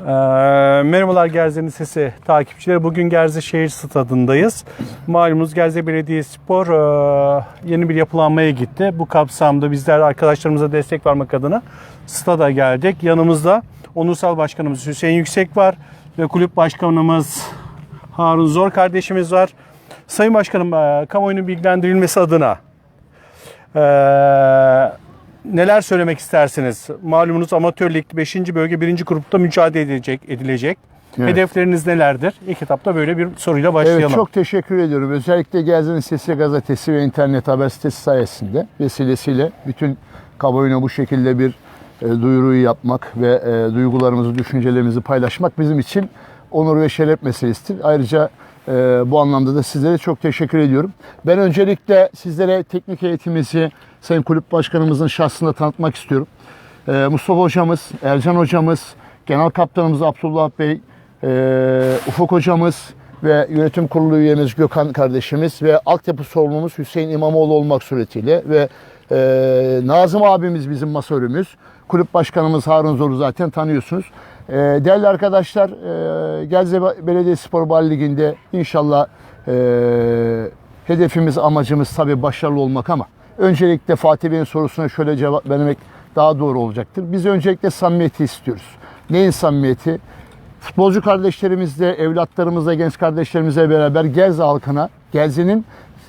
Ee, merhabalar Gerze'nin sesi takipçileri. Bugün Gerze Şehir Stadı'ndayız. Malumunuz Gerze Belediyespor e, yeni bir yapılanmaya gitti. Bu kapsamda bizler arkadaşlarımıza destek vermek adına stada geldik. Yanımızda Onursal Başkanımız Hüseyin Yüksek var ve kulüp başkanımız Harun Zor kardeşimiz var. Sayın Başkanım e, kamuoyunun bilgilendirilmesi adına e, neler söylemek istersiniz? Malumunuz amatör lig 5. bölge 1. grupta mücadele edilecek. edilecek. Evet. Hedefleriniz nelerdir? İlk etapta böyle bir soruyla başlayalım. Evet çok teşekkür ediyorum. Özellikle Gezdi'nin Sesi gazetesi ve internet haber sitesi sayesinde vesilesiyle bütün kamuoyuna bu şekilde bir e, duyuruyu yapmak ve e, duygularımızı, düşüncelerimizi paylaşmak bizim için onur ve şeref meselesidir. Ayrıca e, bu anlamda da sizlere çok teşekkür ediyorum. Ben öncelikle sizlere teknik eğitimimizi Sayın Kulüp Başkanımızın şahsında tanıtmak istiyorum. E, Mustafa Hocamız, Ercan Hocamız, Genel Kaptanımız Abdullah Bey, e, Ufuk Hocamız ve yönetim kurulu üyemiz Gökhan kardeşimiz ve altyapı sorumlumuz Hüseyin İmamoğlu olmak suretiyle ve e, Nazım abimiz bizim masörümüz. Kulüp başkanımız Harun Zor'u zaten tanıyorsunuz. E, değerli arkadaşlar e, Gelze Belediyespor Bal Ligi'nde inşallah e, hedefimiz amacımız tabii başarılı olmak ama öncelikle Fatih Bey'in sorusuna şöyle cevap vermek daha doğru olacaktır. Biz öncelikle samimiyeti istiyoruz. Neyin samimiyeti? Futbolcu kardeşlerimizle, evlatlarımızla, genç kardeşlerimizle beraber Gerze halkına, Gerze'nin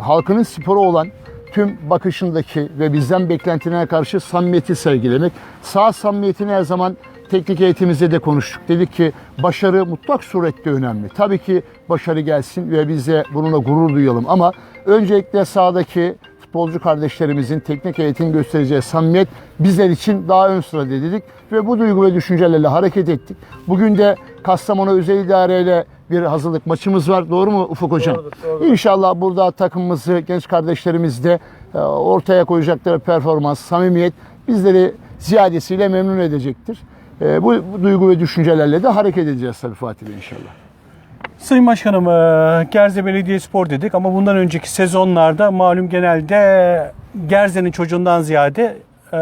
halkının sporu olan tüm bakışındaki ve bizden beklentilerine karşı samimiyeti sergilemek. Sağ samimiyetini her zaman teknik eğitimimizde de konuştuk. Dedik ki başarı mutlak surette önemli. Tabii ki başarı gelsin ve biz de bununla gurur duyalım ama öncelikle sahadaki futbolcu kardeşlerimizin teknik eğitim göstereceği samimiyet bizler için daha ön sırada dedik ve bu duygu ve düşüncelerle hareket ettik. Bugün de Kastamonu Özel İdare ile bir hazırlık maçımız var. Doğru mu Ufuk Hocam? İnşallah burada takımımızı, genç kardeşlerimiz de e, ortaya koyacakları performans, samimiyet bizleri ziyadesiyle memnun edecektir. E, Bu, bu duygu ve düşüncelerle de hareket edeceğiz tabii Fatih Bey inşallah. Sayın Başkanım, e, Gerze Belediyespor dedik ama bundan önceki sezonlarda malum genelde Gerze'nin çocuğundan ziyade e,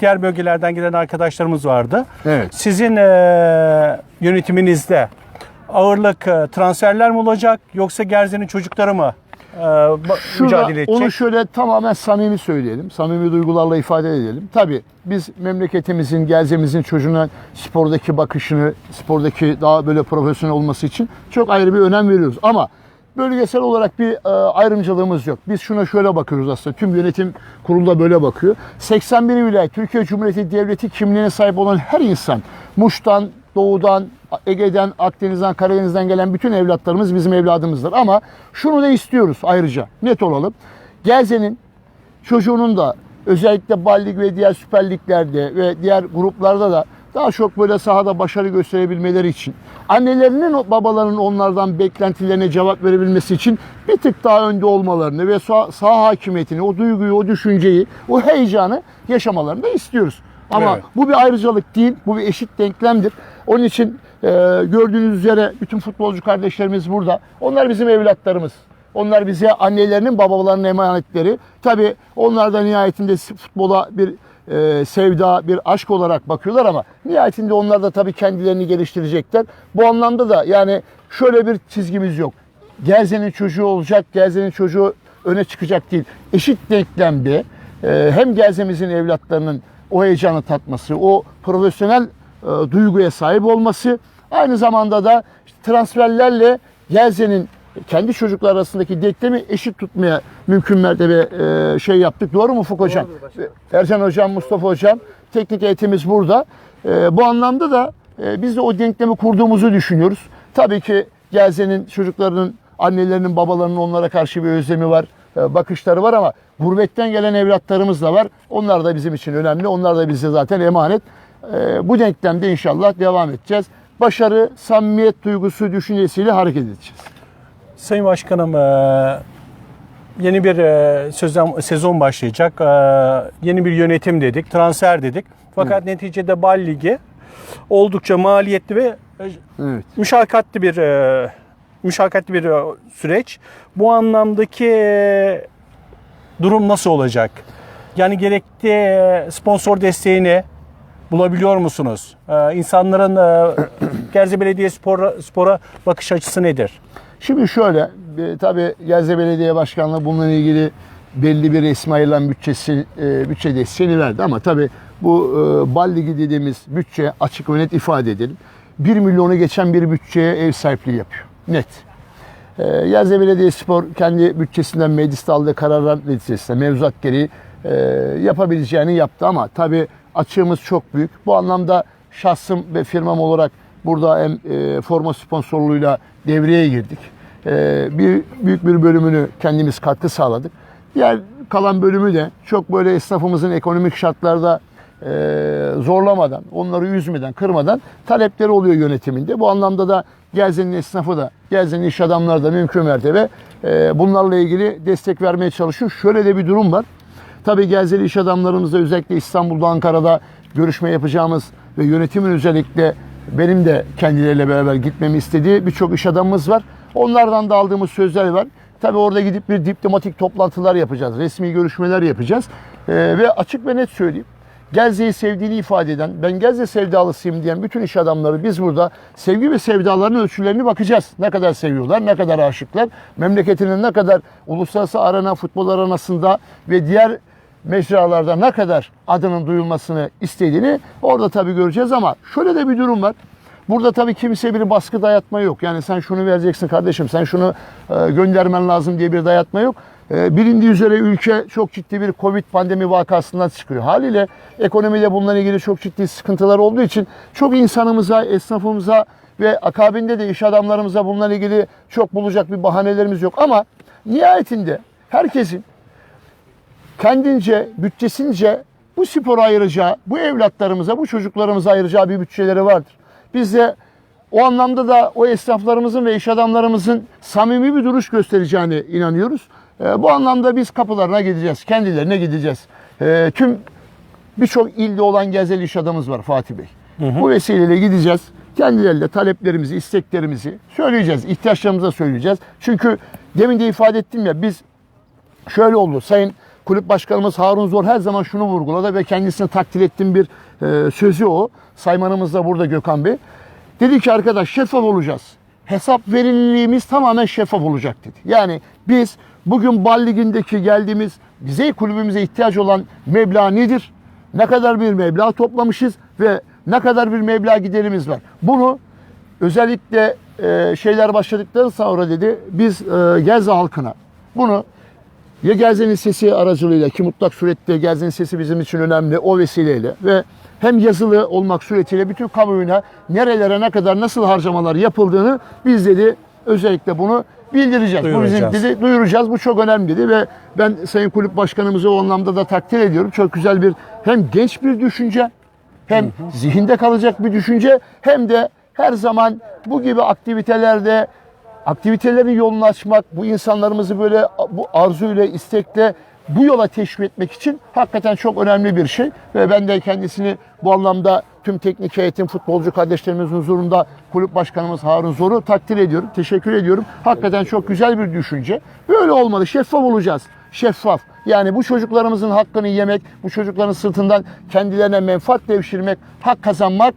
diğer bölgelerden gelen arkadaşlarımız vardı. Evet. Sizin e, yönetiminizde ağırlık transferler mi olacak yoksa Gerze'nin çocukları mı Şurada mücadele edecek? onu şöyle tamamen samimi söyleyelim. Samimi duygularla ifade edelim. Tabii biz memleketimizin, gelzemizin çocuğuna spordaki bakışını, spordaki daha böyle profesyonel olması için çok ayrı bir önem veriyoruz. Ama bölgesel olarak bir e, ayrımcılığımız yok. Biz şuna şöyle bakıyoruz aslında. Tüm yönetim kurulu da böyle bakıyor. 81 vilayet Türkiye Cumhuriyeti Devleti kimliğine sahip olan her insan Muş'tan, Doğu'dan, Ege'den, Akdeniz'den, Karadeniz'den gelen bütün evlatlarımız bizim evladımızdır. Ama şunu da istiyoruz ayrıca net olalım. Gelze'nin çocuğunun da özellikle Bal Lig ve diğer Süper Liglerde ve diğer gruplarda da daha çok böyle sahada başarı gösterebilmeleri için, annelerinin, babalarının onlardan beklentilerine cevap verebilmesi için bir tık daha önde olmalarını ve sağ, saha hakimiyetini, o duyguyu, o düşünceyi, o heyecanı yaşamalarını da istiyoruz. Ama Evet. bu bir ayrıcalık değil, bu bir eşit denklemdir. Onun için e, gördüğünüz üzere bütün futbolcu kardeşlerimiz burada. Onlar bizim evlatlarımız. Onlar bize annelerinin, babalarının emanetleri. Tabii onlar da nihayetinde futbola bir e, sevda, bir aşk olarak bakıyorlar ama nihayetinde onlar da tabii kendilerini geliştirecekler. Bu anlamda da yani şöyle bir çizgimiz yok. Gerze'nin çocuğu olacak, Gerze'nin çocuğu öne çıkacak değil. Eşit denklemde e, hem Gerze'mizin evlatlarının o heyecanı tatması, o profesyonel e, duyguya sahip olması, aynı zamanda da işte transferlerle Gerze'nin kendi çocuklar arasındaki denklemi eşit tutmaya mümkün mertebe e, şey yaptık. Doğru mu Ufuk Hocam? Ercan Hocam, Mustafa Hocam, teknik eğitimimiz burada. E, bu anlamda da e, biz de o denklemi kurduğumuzu düşünüyoruz. Tabii ki Gerze'nin çocuklarının, annelerinin, babalarının onlara karşı bir özlemi var, e, bakışları var ama gurbetten gelen evlatlarımız da var. Onlar da bizim için önemli. Onlar da bize zaten emanet. E, bu denklemde inşallah devam edeceğiz. Başarı, samimiyet duygusu, düşüncesiyle hareket edeceğiz. Sayın Başkanım, e, yeni bir e, sezon, sezon başlayacak. E, Yeni bir yönetim dedik, transfer dedik. Fakat neticede Bal Ligi oldukça maliyetli ve e, Evet. müşakkatli bir e, müşakkatli bir e, süreç. Bu anlamdaki e, durum nasıl olacak? Yani gerekli e, sponsor desteğini bulabiliyor musunuz? Ee, insanların e, Gerze Belediye Spor, Spor'a bakış açısı nedir? Şimdi şöyle, e, tabii Gezze Belediye Başkanlığı bununla ilgili belli bir resmi ayrılan bütçesi, e, bütçe desteğini verdi ama tabii bu e, Bal Ligi dediğimiz bütçe açık ve net ifade edelim. 1 milyonu geçen bir bütçeye ev sahipliği yapıyor. Net. E, Gezze Belediyespor kendi bütçesinden mecliste aldığı kararlar neticesinde mevzuat gereği e, yapabileceğini yaptı ama tabii açığımız çok büyük. Bu anlamda şahsım ve firmam olarak burada hem e, forma sponsorluğuyla devreye girdik. E, bir büyük bir bölümünü kendimiz katkı sağladık. Diğer kalan bölümü de çok böyle esnafımızın ekonomik şartlarda zorlamadan, onları üzmeden, kırmadan talepleri oluyor yönetiminde. Bu anlamda da Gerze'nin esnafı da, Gerze'nin iş adamları da mümkün mertebe e, bunlarla ilgili destek vermeye çalışıyor. Şöyle de bir durum var. Tabii Gerzeli iş adamlarımızla özellikle İstanbul'da, Ankara'da görüşme yapacağımız ve yönetimin özellikle benim de kendileriyle beraber gitmemi istediği birçok iş adamımız var. Onlardan da aldığımız sözler var. Tabii orada gidip bir diplomatik toplantılar yapacağız, resmi görüşmeler yapacağız. Ee, ve açık ve net söyleyeyim. Gezze'yi sevdiğini ifade eden, ben Gezze sevdalısıyım diyen bütün iş adamları biz burada sevgi ve sevdalarının ölçülerini bakacağız. Ne kadar seviyorlar, ne kadar aşıklar, memleketinin ne kadar uluslararası arena, futbol arenasında ve diğer mecralarda ne kadar adının duyulmasını istediğini orada tabii göreceğiz ama şöyle de bir durum var. Burada tabii kimse bir baskı dayatma yok. Yani sen şunu vereceksin kardeşim, sen şunu e, göndermen lazım diye bir dayatma yok. E, bilindiği üzere ülke çok ciddi bir Covid pandemi vakasından çıkıyor. Haliyle ekonomide bununla ilgili çok ciddi sıkıntılar olduğu için çok insanımıza, esnafımıza ve akabinde de iş adamlarımıza bununla ilgili çok bulacak bir bahanelerimiz yok. Ama nihayetinde herkesin kendince, bütçesince bu spora ayıracağı, bu evlatlarımıza, bu çocuklarımıza ayıracağı bir bütçeleri vardır. Biz de o anlamda da o esnaflarımızın ve iş adamlarımızın samimi bir duruş göstereceğine inanıyoruz. Ee, bu anlamda biz kapılarına gideceğiz, kendilerine gideceğiz. Ee, tüm birçok ilde olan gezel iş adamımız var Fatih Bey. Bu vesileyle gideceğiz. Kendileriyle taleplerimizi, isteklerimizi söyleyeceğiz. ihtiyaçlarımızı söyleyeceğiz. Çünkü demin de ifade ettim ya biz şöyle oldu. Sayın Kulüp Başkanımız Harun Zor her zaman şunu vurguladı ve kendisine takdir ettiğim bir e, sözü o. Saymanımız da burada Gökhan Bey. Dedi ki arkadaş şeffaf olacağız. Hesap verililiğimiz tamamen şeffaf olacak dedi. Yani biz bugün Bal Ligi'ndeki geldiğimiz bize kulübümüze ihtiyaç olan meblağ nedir? Ne kadar bir meblağ toplamışız ve ne kadar bir meblağ giderimiz var? Bunu özellikle e, şeyler başladıktan sonra dedi biz e, Gezze halkına bunu ya Gerze'nin sesi aracılığıyla ki mutlak surette Gerze'nin sesi bizim için önemli o vesileyle ve hem yazılı olmak suretiyle bütün kamuoyuna nerelere ne kadar nasıl harcamalar yapıldığını biz dedi özellikle bunu bildireceğiz. Bu bizim dedi duyuracağız. Bu çok önemli dedi ve ben Sayın Kulüp Başkanımızı o anlamda da takdir ediyorum. Çok güzel bir hem genç bir düşünce hem zihinde kalacak bir düşünce hem de her zaman bu gibi aktivitelerde aktivitelerin yolunu açmak, bu insanlarımızı böyle bu arzuyla, istekle bu yola teşvik etmek için hakikaten çok önemli bir şey. Ve ben de kendisini bu anlamda tüm teknik heyetin, futbolcu kardeşlerimizin huzurunda kulüp başkanımız Harun Zor'u takdir ediyorum. Teşekkür ediyorum. Hakikaten çok güzel bir düşünce. Böyle olmalı. Şeffaf olacağız. Şeffaf. Yani bu çocuklarımızın hakkını yemek, bu çocukların sırtından kendilerine menfaat devşirmek, hak kazanmak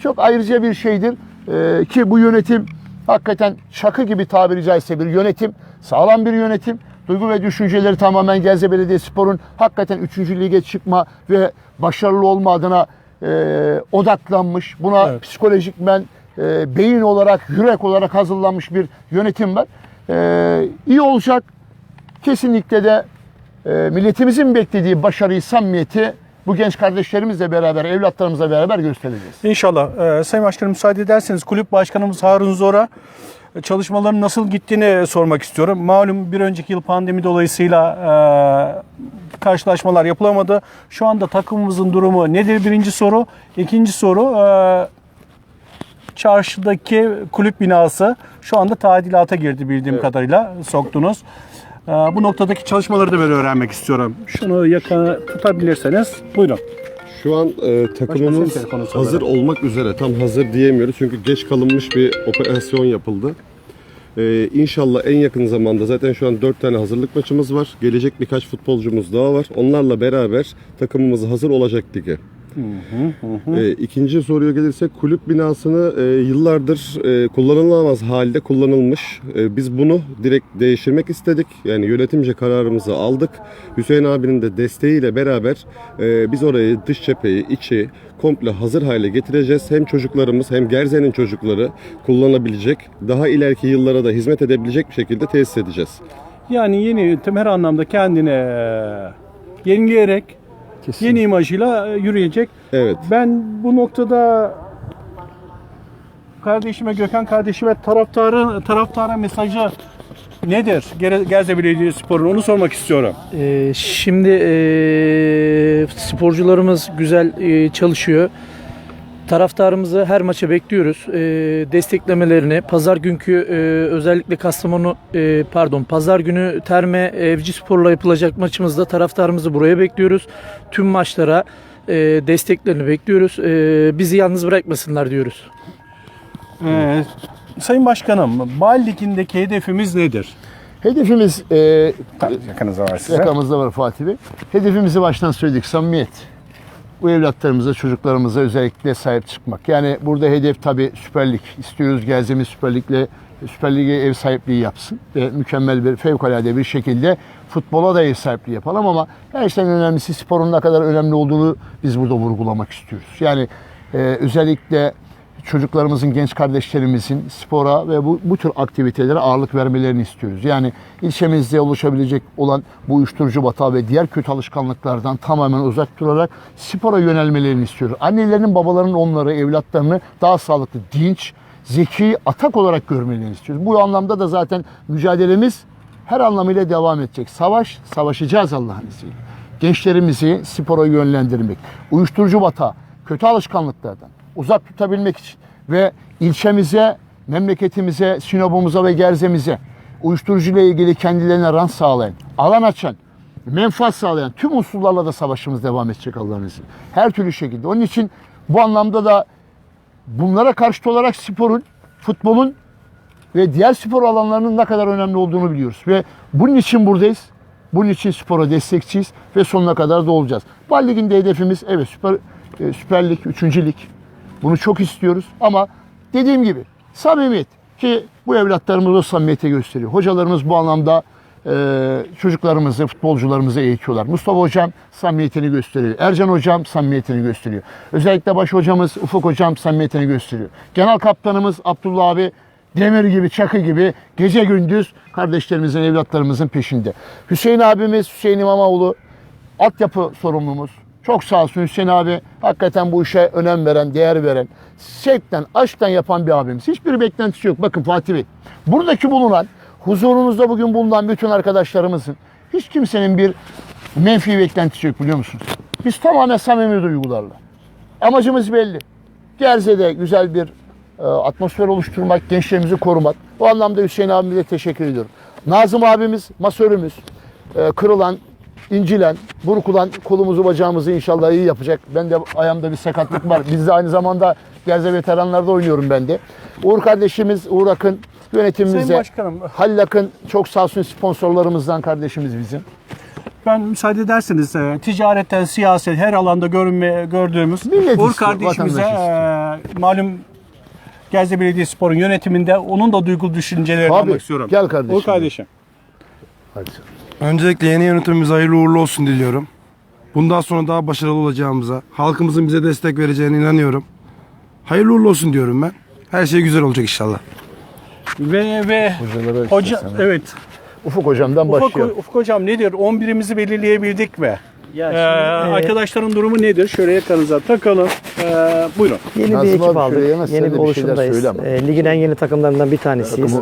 çok ayrıca bir şeydir. Ee, ki bu yönetim hakikaten şakı gibi tabiri caizse bir yönetim, sağlam bir yönetim. Duygu ve düşünceleri tamamen Gezze Belediyespor'un hakikaten 3. lige çıkma ve başarılı olma adına e, odaklanmış. Buna Evet. psikolojikmen, e, beyin olarak, yürek olarak hazırlanmış bir yönetim var. E, iyi olacak. Kesinlikle de e, milletimizin beklediği başarıyı, samimiyeti bu genç kardeşlerimizle beraber, evlatlarımızla beraber göstereceğiz. İnşallah. Ee, Sayın Başkanım müsaade ederseniz kulüp başkanımız Harun Zor'a çalışmaların nasıl gittiğini sormak istiyorum. Malum bir önceki yıl pandemi dolayısıyla e, karşılaşmalar yapılamadı. Şu anda takımımızın durumu nedir birinci soru. İkinci soru e, çarşıdaki kulüp binası şu anda tadilata girdi bildiğim kadarıyla soktunuz. E, bu noktadaki çalışmaları da böyle öğrenmek istiyorum. Şunu yakın tutabilirseniz buyurun. Şu an e, takımımız hazır olmak üzere. Tam hazır diyemiyoruz çünkü geç kalınmış bir operasyon yapıldı. E, inşallah en yakın zamanda zaten şu an 4 tane hazırlık maçımız var. Gelecek birkaç futbolcumuz daha var. Onlarla beraber takımımız hazır olacak lige. E, ikinci soruya gelirsek kulüp binasını e, yıllardır e, kullanılamaz halde kullanılmış. E, biz bunu direkt değiştirmek istedik. Yani yönetimce kararımızı aldık. Hüseyin abinin de desteğiyle beraber e, biz orayı dış cepheyi, içi komple hazır hale getireceğiz. Hem çocuklarımız hem Gerze'nin çocukları kullanabilecek, daha ileriki yıllara da hizmet edebilecek bir şekilde tesis edeceğiz. Yani yeni yönetim her anlamda kendine e, yenileyerek Kesin. yeni imajıyla e, yürüyecek. Evet. Ben bu noktada kardeşime Gökhan kardeşime taraftarı taraftara mesajı nedir? Gerze Belediyespor'un onu sormak istiyorum. Ee, şimdi ee, sporcularımız güzel ee, çalışıyor. Taraftarımızı her maça bekliyoruz. Ee, desteklemelerini. Pazar günkü ee, özellikle Kastamonu ee, pardon Pazar günü Terme Evci Spor'la yapılacak maçımızda taraftarımızı buraya bekliyoruz. Tüm maçlara ee, desteklerini bekliyoruz. Ee, bizi yalnız bırakmasınlar diyoruz. Ee, Sayın Başkanım, Bal Ligi'ndeki hedefimiz nedir? Hedefimiz e, Yakınızda var size. yakamızda var Fatih Bey. Hedefimizi baştan söyledik. Samimiyet. Bu evlatlarımıza, çocuklarımıza özellikle sahip çıkmak. Yani burada hedef tabii Süper Lig. İstiyoruz Gerzemiz Süper Lig'le Süper Lig'e ev sahipliği yapsın ve mükemmel bir fevkalade bir şekilde futbola da ev sahipliği yapalım ama her şeyden önemlisi sporun ne kadar önemli olduğunu biz burada vurgulamak istiyoruz. Yani e, özellikle çocuklarımızın, genç kardeşlerimizin spora ve bu, bu tür aktivitelere ağırlık vermelerini istiyoruz. Yani ilçemizde oluşabilecek olan bu uyuşturucu batağı ve diğer kötü alışkanlıklardan tamamen uzak durarak spora yönelmelerini istiyoruz. Annelerinin, babalarının onları, evlatlarını daha sağlıklı, dinç, zeki, atak olarak görmelerini istiyoruz. Bu anlamda da zaten mücadelemiz her anlamıyla devam edecek. Savaş, savaşacağız Allah'ın izniyle. Gençlerimizi spora yönlendirmek, uyuşturucu batağı, kötü alışkanlıklardan uzak tutabilmek için ve ilçemize, memleketimize, Sinop'umuza ve Gerze'mize uyuşturucu ile ilgili kendilerine rant sağlayan, alan açan, menfaat sağlayan tüm unsurlarla da savaşımız devam edecek Allah'ın izniyle. Her türlü şekilde. Onun için bu anlamda da bunlara karşıt olarak sporun, futbolun ve diğer spor alanlarının ne kadar önemli olduğunu biliyoruz. Ve bunun için buradayız. Bunun için spora destekçiyiz ve sonuna kadar da olacağız. Bal Ligi'nde hedefimiz evet Süper, e, Süper Lig, 3. Lig. Bunu çok istiyoruz ama dediğim gibi samimiyet ki bu evlatlarımız o samimiyeti gösteriyor. Hocalarımız bu anlamda e, çocuklarımızı, futbolcularımızı eğitiyorlar. Mustafa Hocam samimiyetini gösteriyor. Ercan Hocam samimiyetini gösteriyor. Özellikle baş hocamız Ufuk Hocam samimiyetini gösteriyor. Genel kaptanımız Abdullah abi demir gibi, çakı gibi gece gündüz kardeşlerimizin, evlatlarımızın peşinde. Hüseyin abimiz, Hüseyin İmamoğlu altyapı sorumlumuz. Çok sağ olsun Hüseyin abi. Hakikaten bu işe önem veren, değer veren, sevkten, aşktan yapan bir abimiz. Hiçbir beklentisi yok. Bakın Fatih Bey, buradaki bulunan, huzurunuzda bugün bulunan bütün arkadaşlarımızın hiç kimsenin bir menfi beklentisi yok biliyor musunuz? Biz tamamen samimi duygularla. Amacımız belli. Gerze'de güzel bir e, atmosfer oluşturmak, gençlerimizi korumak. Bu anlamda Hüseyin abimize teşekkür ediyorum. Nazım abimiz, masörümüz, e, kırılan, incilen, burkulan kolumuzu bacağımızı inşallah iyi yapacak. Ben de ayağımda bir sakatlık var. Biz de aynı zamanda Gerze veteranlarda oynuyorum ben de. Uğur kardeşimiz, Uğur Akın yönetimimize, Sayın Başkanım. Halil Akın çok sağ olsun sponsorlarımızdan kardeşimiz bizim. Ben müsaade ederseniz e, ticaretten siyaset her alanda görünme, gördüğümüz Millet Uğur istiyor, kardeşimize e, malum Gerze Belediyespor'un yönetiminde onun da duygulu düşüncelerini Tabii, almak istiyorum. gel kardeşim. Uğur kardeşim. Hadi. Öncelikle yeni yönetimimiz hayırlı uğurlu olsun diliyorum. Bundan sonra daha başarılı olacağımıza, halkımızın bize destek vereceğine inanıyorum. Hayırlı uğurlu olsun diyorum ben. Her şey güzel olacak inşallah. Ve ve Hocalara hoca istersen, evet. Ufuk hocamdan Ufuk, başlayalım. Ufuk hocam nedir? 11'imizi belirleyebildik mi? Ya Ee, şimdi, e, arkadaşların durumu nedir? Şöyle yakanıza takalım. Ee, buyurun. Yeni Nazım bir ekip abi aldık. yanaş, sen Yeni bir bir şeyler oluşumdayız. söyle ama. E, ligin en yeni takımlarından bir tanesiyiz.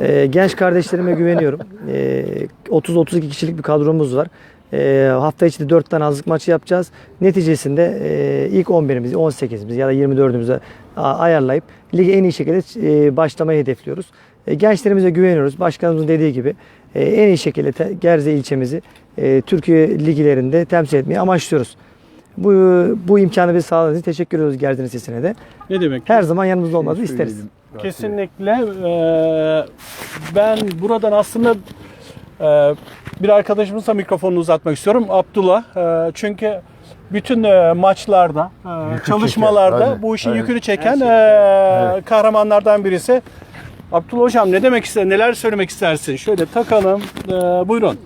E, genç kardeşlerime güveniyorum. E, 30-32 kişilik bir kadromuz var. E, hafta içi de 4 tane hazırlık maçı yapacağız. Neticesinde e, ilk 11'imizi, 18'imizi ya da 24'ümüzü a- ayarlayıp lige en iyi şekilde e, başlamayı hedefliyoruz. E, gençlerimize güveniyoruz. Başkanımızın dediği gibi en iyi şekilde Gerze ilçemizi e, Türkiye liglerinde temsil etmeyi amaçlıyoruz. Bu, bu imkanı bize sağladığınız için teşekkür ediyoruz Gerze'nin sesine de. Ne demek? Her zaman yanımızda olmanızı isteriz. Kesinlikle. Ee, ben buradan aslında e, bir arkadaşımıza mikrofonu uzatmak istiyorum. Abdullah. Çünkü bütün e, maçlarda, e, çalışmalarda bu işin aynen. yükünü çeken e, kahramanlardan birisi. Abdullah Hocam ne demek ister, neler söylemek istersin? Şöyle takalım. E, buyurun. Nedir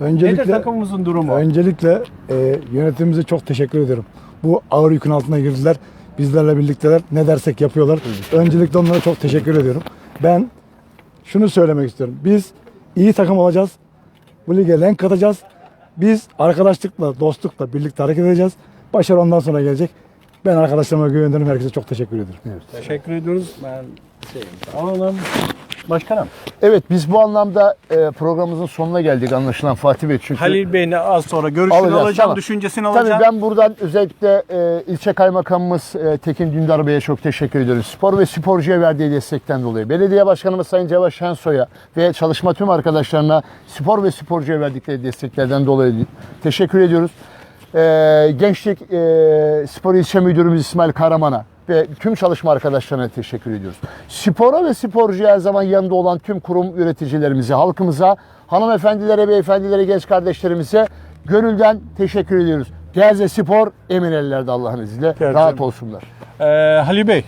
Öncelikle takımımızın durumu? öncelikle e, yönetimimize çok teşekkür ediyorum. Bu ağır yükün altına girdiler. Bizlerle birlikteler. Ne dersek yapıyorlar. Öncelikle onlara çok teşekkür ediyorum. Ben şunu söylemek istiyorum. Biz iyi takım olacağız. Bu lige renk katacağız. Biz arkadaşlıkla, dostlukla birlikte hareket edeceğiz. Başarı ondan sonra gelecek. Ben arkadaşlarıma güveniyorum. Herkese çok teşekkür ederim. Teşekkür ediyoruz. Ben alalım. Başkanım. Evet biz bu anlamda e, programımızın sonuna geldik anlaşılan Fatih Bey. Çünkü Halil Bey'le az sonra görüşünü Alacağız, alacağım, tamam. düşüncesini Tabii alacağım. ben buradan özellikle e, ilçe kaymakamımız e, Tekin Dündar Bey'e çok teşekkür ediyorum. Spor ve sporcuya verdiği destekten dolayı. Belediye Başkanımız Sayın Cevat Şensoy'a ve çalışma tüm arkadaşlarına spor ve sporcuya verdikleri desteklerden dolayı teşekkür ediyoruz. E, Gençlik e, Spor İlçe Müdürümüz İsmail Karaman'a ve tüm çalışma arkadaşlarına teşekkür ediyoruz. Spora ve sporcuya her zaman yanında olan tüm kurum yöneticilerimize, halkımıza, hanımefendilere, beyefendilere, genç kardeşlerimize gönülden teşekkür ediyoruz. Gerze Spor emin ellerde Allah'ın izniyle. Gerçekten. Rahat olsunlar. Ee, Halil Bey,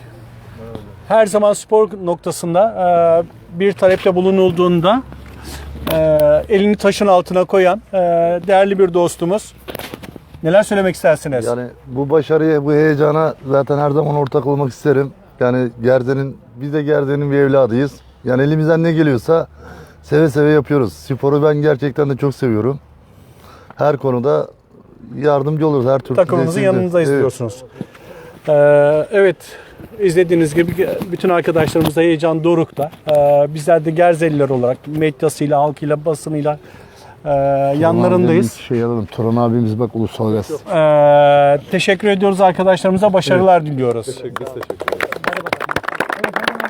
her zaman spor noktasında e, bir talepte bulunulduğunda e, elini taşın altına koyan e, değerli bir dostumuz. Neler söylemek istersiniz? Yani bu başarıya, bu heyecana zaten her zaman ortak olmak isterim. Yani Gerze'nin, biz de Gerze'nin bir evladıyız. Yani elimizden ne geliyorsa seve seve yapıyoruz. Sporu ben gerçekten de çok seviyorum. Her konuda yardımcı oluruz her türlü. Takımımızın yanınızdayız Evet. diyorsunuz. Ee, evet, izlediğiniz gibi bütün arkadaşlarımız da heyecan dorukta. Ee, bizler de Gerzeliler olarak medyasıyla, halkıyla, basınıyla e, yanlarındayız. Şey alalım. Turan abimiz bak ulusal gaz. Ee, teşekkür ediyoruz arkadaşlarımıza, başarılar diliyoruz. Teşekkür ederiz.